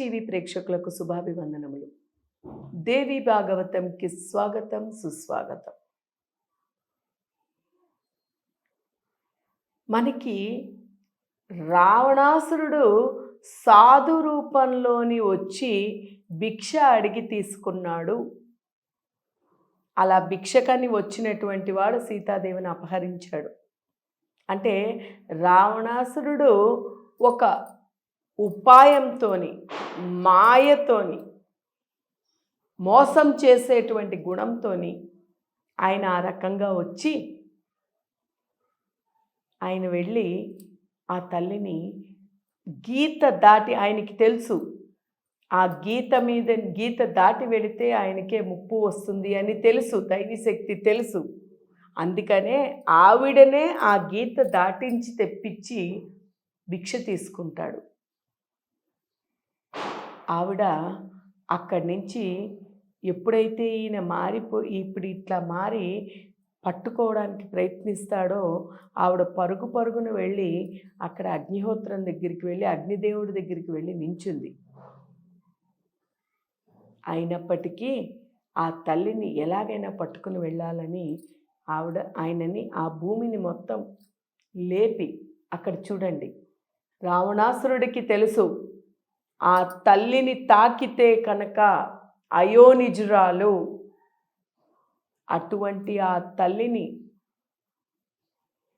TV ప్రేక్షకులకు శుభాభివందనములు. దేవి భాగవతంకి స్వాగతం సుస్వాగతం. మనకి రావణాసురుడు సాధు రూపంలోని వచ్చి భిక్ష అడిగి తీసుకున్నాడు. అలా భిక్షకని వచ్చినటువంటి వాడు సీతాదేవిని అపహరించాడు. అంటే రావణాసురుడు ఒక ఉపాయంతోని మాయతోని మోసం చేసేటువంటి గుణంతోని ఆయన ఆ రకంగా వచ్చి ఆయన వెళ్ళి ఆ తల్లిని గీత దాటి ఆయనకి తెలుసు. ఆ గీత మీద గీత దాటి వెళితే ఆయనకే ముప్పు వస్తుంది అని తెలుసు దైవీ శక్తి తెలుసు. అందుకనే ఆవిడనే ఆ గీత దాటించి తెప్పించి భిక్ష తీసుకుంటాడు. ఆవిడ అక్కడి నుంచి ఎప్పుడైతే ఈయన మారిపోయి ఇప్పుడు ఇట్లా మారి పట్టుకోవడానికి ప్రయత్నిస్తాడో ఆవిడ పరుగు పరుగున వెళ్ళి అక్కడ అగ్నిహోత్రం దగ్గరికి వెళ్ళి అగ్నిదేవుడి దగ్గరికి వెళ్ళి నించుంది. అయినప్పటికీ ఆ తల్లిని ఎలాగైనా పట్టుకుని వెళ్ళాలని ఆవిడ ఆయనని ఆ భూమిని మొత్తం లేపి అక్కడ చూడండి. రావణాసురుడికి తెలుసు ఆ తల్లిని తాకితే కనుక అయోనిజురాలు అటువంటి ఆ తల్లిని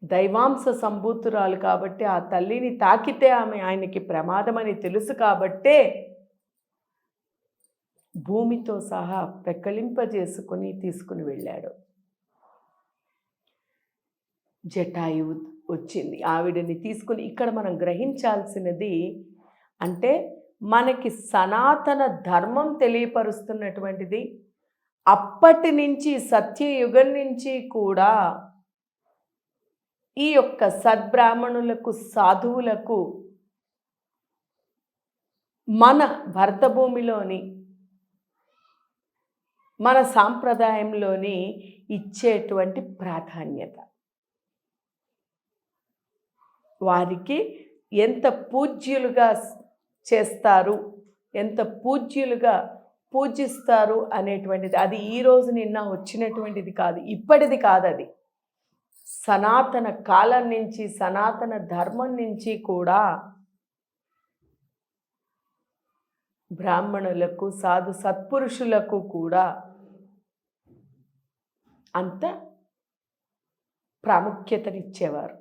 దైవాంశ సంభూతురాలు కాబట్టి ఆ తల్లిని తాకితే ఆమె ఆయనకి ప్రమాదమని తెలుసు కాబట్టే భూమితో సహా పెక్కలింపజేసుకుని తీసుకుని వెళ్ళాడు. జటాయువు వచ్చింది. ఆవిడని తీసుకుని ఇక్కడ మనం గ్రహించాల్సినది అంటే మనకి సనాతన ధర్మం తెలియపరుస్తున్నటువంటిది అప్పటి నుంచి సత్యయుగం నుంచి కూడా ఈ యొక్క సద్బ్రాహ్మణులకు సాధువులకు మన భరతభూమిలోని మన సాంప్రదాయంలోని ఇచ్చేటువంటి ప్రాధాన్యత. వారికి ఎంత పూజ్యులుగా చేస్తారు. ఎంత పూజ్యులుగా పూజిస్తారు అనేటువంటిది. అది ఈ రోజు నిన్న వచ్చినటువంటిది కాదు. ఇప్పటిది కాదు అది సనాతన కాలం నుంచి సనాతన ధర్మం నుంచి కూడా బ్రాహ్మణులకు సాధు సత్పురుషులకు కూడా అంత ప్రాముఖ్యతనిచ్చేవారు.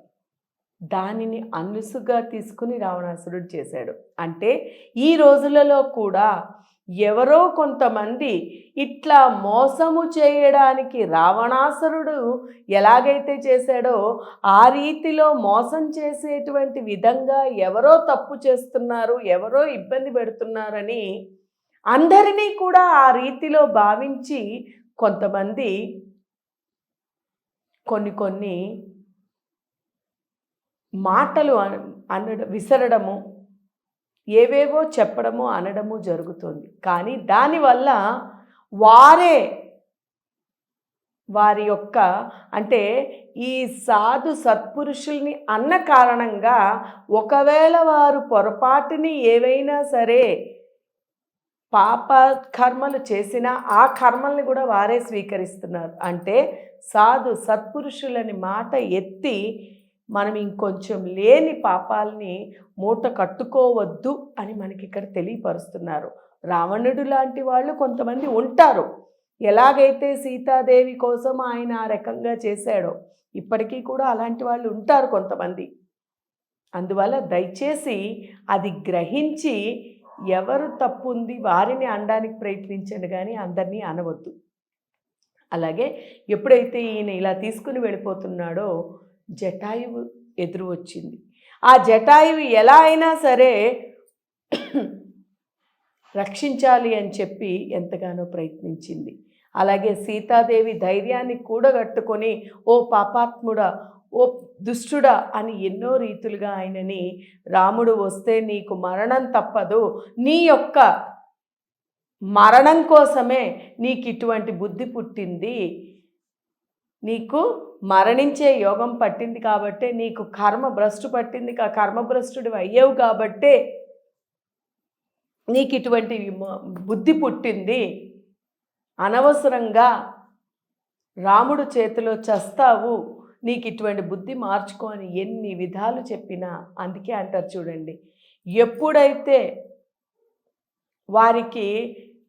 దానిని అనుసుగా తీసుకుని రావణాసురుడు చేశాడు. అంటే ఈ రోజులలో కూడా ఎవరో కొంతమంది ఇట్లా మోసము చేయడానికి రావణాసురుడు ఎలాగైతే చేశాడో ఆ రీతిలో మోసం చేసేటువంటి విధంగా ఎవరో తప్పు చేస్తున్నారు ఎవరో ఇబ్బంది పెడుతున్నారని అందరినీ కూడా ఆ రీతిలో భావించి కొంతమంది కొన్ని కొన్ని మాటలు అనడం విసరడము ఏవేవో చెప్పడము అనడము జరుగుతుంది. కానీ దానివల్ల వారే వారి యొక్క అంటే ఈ సాధు సత్పురుషుల్ని అన్న కారణంగా ఒకవేళ వారు పొరపాటుని ఏవైనా సరే పాప కర్మలు చేసినా ఆ కర్మల్ని కూడా వారే స్వీకరిస్తున్నారు. అంటే సాధు సత్పురుషులని మాట ఎత్తి మనం ఇంకొంచెం లేని పాపాలని మూట కట్టుకోవద్దు అని మనకి ఇక్కడ తెలియపరుస్తున్నారు. రావణుడు లాంటి వాళ్ళు కొంతమంది ఉంటారు. ఎలాగైతే సీతాదేవి కోసం ఆయన ఆ రకంగా చేశాడో ఇప్పటికీ కూడా అలాంటి వాళ్ళు ఉంటారు కొంతమంది. అందువల్ల దయచేసి అది గ్రహించి ఎవరు తప్పు ఉంది వారిని అనడానికి ప్రయత్నించండి కానీ అందరినీ అనవద్దు. అలాగే ఎప్పుడైతే ఈయన ఇలా తీసుకుని వెళ్ళిపోతున్నాడో జటాయువు ఎదురు వచ్చింది. ఆ జటాయువు ఎలా అయినా సరే రక్షించాలి అని చెప్పి ఎంతగానో ప్రయత్నించింది. అలాగే సీతాదేవి ధైర్యాన్ని కూడగట్టుకొని ఓ పాపాత్ముడా ఓ దుష్టుడా అని ఎన్నో రీతులుగా ఆయనని రాముడు వస్తే నీకు మరణం తప్పదు. నీ యొక్క మరణం కోసమే నీకు ఇటువంటి బుద్ధి పుట్టింది. నీకు మరణించే యోగం పట్టింది కాబట్టే నీకు కర్మ భ్రష్టు పట్టింది కా కర్మ అయ్యావు కాబట్టే నీకు ఇటువంటి బుద్ధి పుట్టింది. అనవసరంగా రాముడు చేతిలో చస్తావు నీకు ఇటువంటి బుద్ధి మార్చుకో అని ఎన్ని విధాలు చెప్పినా అందుకే అంటారు చూడండి. ఎప్పుడైతే వారికి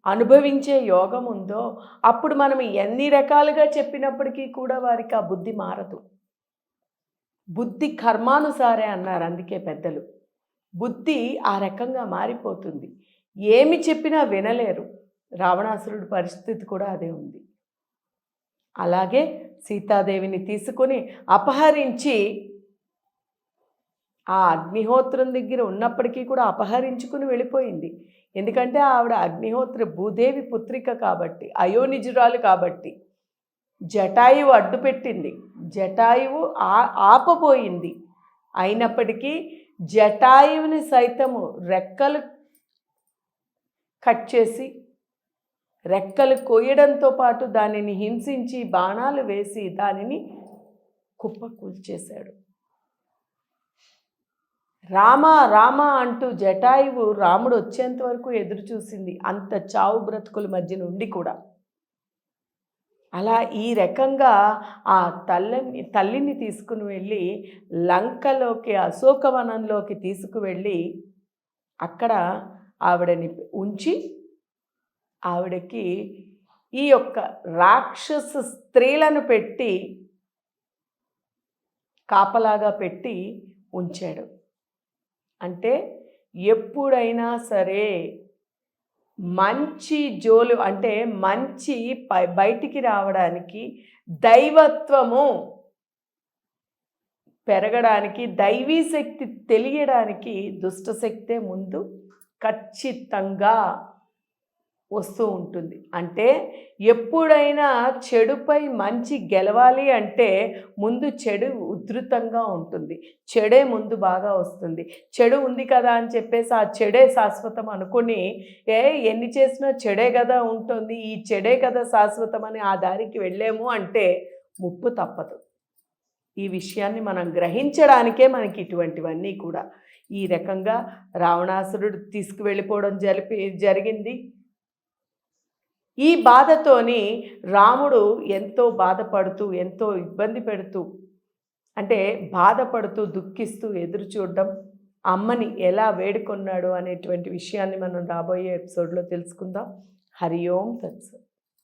అనుభవించే యోగం ఉందో అప్పుడు మనం ఎన్ని రకాలుగా చెప్పినప్పటికీ కూడా వారికి ఆ బుద్ధి మారదు. బుద్ధి కర్మానుసారే అన్నారు అందుకే పెద్దలు. బుద్ధి ఆ రకంగా మారిపోతుంది. ఏమి చెప్పినా వినలేరు. రావణాసురుడి పరిస్థితి కూడా అదే ఉంది. అలాగే సీతాదేవిని తీసుకొని అపహరించి ఆ అగ్నిహోత్రం దగ్గర ఉన్నప్పటికీ కూడా అపహరించుకుని వెళ్ళిపోయింది. ఎందుకంటే ఆవిడ అగ్నిహోత్ర భూదేవి పుత్రిక కాబట్టి అయోనిజురాలు కాబట్టి జటాయువు అడ్డుపెట్టింది జటాయువు ఆ ఆపబోయింది. అయినప్పటికీ జటాయువుని సైతము రెక్కలు కట్ చేసి రెక్కలు కొయ్యడంతో పాటు దానిని హింసించి బాణాలు వేసి దానిని కుప్ప కూల్చేశాడు రామ రామ అంటూ జటాయువు రాముడు వచ్చేంత వరకు ఎదురు చూసింది. అంత చావు బ్రతుకుల మధ్య నుండి కూడా. అలా ఈ రకంగా ఆ తల్లిని తల్లిని తీసుకుని వెళ్ళి లంకలోకి అశోకవనంలోకి తీసుకువెళ్ళి అక్కడ ఆవిడని ఉంచి ఆవిడకి ఈ యొక్క రాక్షస స్త్రీలను పెట్టి కాపలాగా పెట్టి ఉంచాడు. అంటే ఎప్పుడైనా సరే మంచి జోలు అంటే మంచి పై- బయటికి రావడానికి దైవత్వము పెరగడానికి దైవీ శక్తి తెలియడానికి దుష్టశక్తే ముందు ఖచ్చితంగా వస్తూ ఉంటుంది. అంటే ఎప్పుడైనా చెడుపై మంచి గెలవాలి అంటే ముందు చెడు ఉధృతంగా ఉంటుంది. చెడే ముందు బాగా వస్తుంది. చెడు ఉంది కదా అని చెప్పేసి ఆ చెడే శాశ్వతం అనుకుని ఏ ఎన్ని చేసినా చెడే కదా ఉంటుంది ఈ చెడే కదా శాశ్వతం అని ఆ దారికి వెళ్ళాము అంటే ముప్పు తప్పదు. ఈ విషయాన్ని మనం గ్రహించడానికే మనకి ఇటువంటివన్నీ కూడా. ఈ రకంగా రావణాసురుడు తీసుకువెళ్ళిపోవడం జరిపి జరిగింది. ఈ బాధతోని రాముడు ఎంతో బాధపడుతూ ఎంతో ఇబ్బంది పెడుతూ అంటే బాధపడుతూ దుఃఖిస్తూ ఎదురు చూడడం అమ్మని ఎలా వేడుకొన్నాడు అనేటువంటి విషయాన్ని మనం రాబోయే ఎపిసోడ్లో తెలుసుకుందాం. హరి ఓం తత్సత్